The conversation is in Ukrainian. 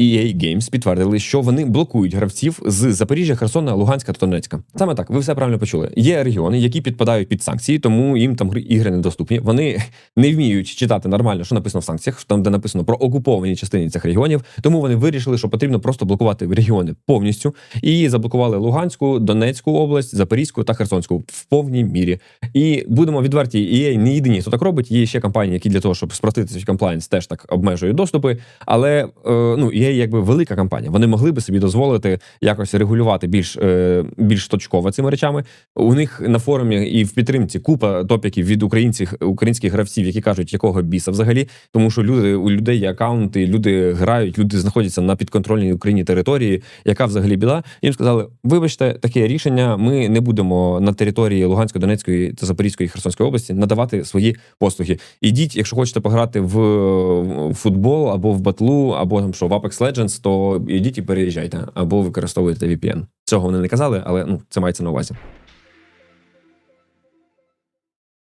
EA Games підтвердили, що вони блокують гравців з Запоріжжя, Херсона, Луганська та Донецька. Саме так, ви все правильно почули. Є регіони, які підпадають під санкції, тому їм там гри- ігри недоступні. Вони не вміють читати нормально, що написано в санкціях, там де написано про окуповані частини цих регіонів. Тому вони вирішили, що потрібно просто блокувати регіони повністю і заблокували Луганську, Донецьку область, Запорізьку та Херсонську в повній мірі. І будемо відверті, EA не єдині, хто так робить. Є ще компанії, які для того, щоб спростити свій комплайнс, теж так обмежують доступи. Але е, ну EA якби велика компанія. Вони могли би собі дозволити якось регулювати більш, е, більш точково цими речами. У них на форумі і в підтримці купа топіків від українців, українських гравців, які кажуть, якого біса взагалі, тому що люди у людей є акаунти, люди грають, люди знаходяться на підконтрольній Україні території. Яка взагалі біда? Їм сказали: вибачте, таке рішення. Ми не будемо на території Луганської, Донецької та Запорізької і Херсонської області надавати свої послуги. Ідіть, якщо хочете пограти в футбол або в батлу, або там що в Apex Legends, то йдіть і переїжджайте, або використовуйте VPN. Цього вони не казали, але ну це мається на увазі.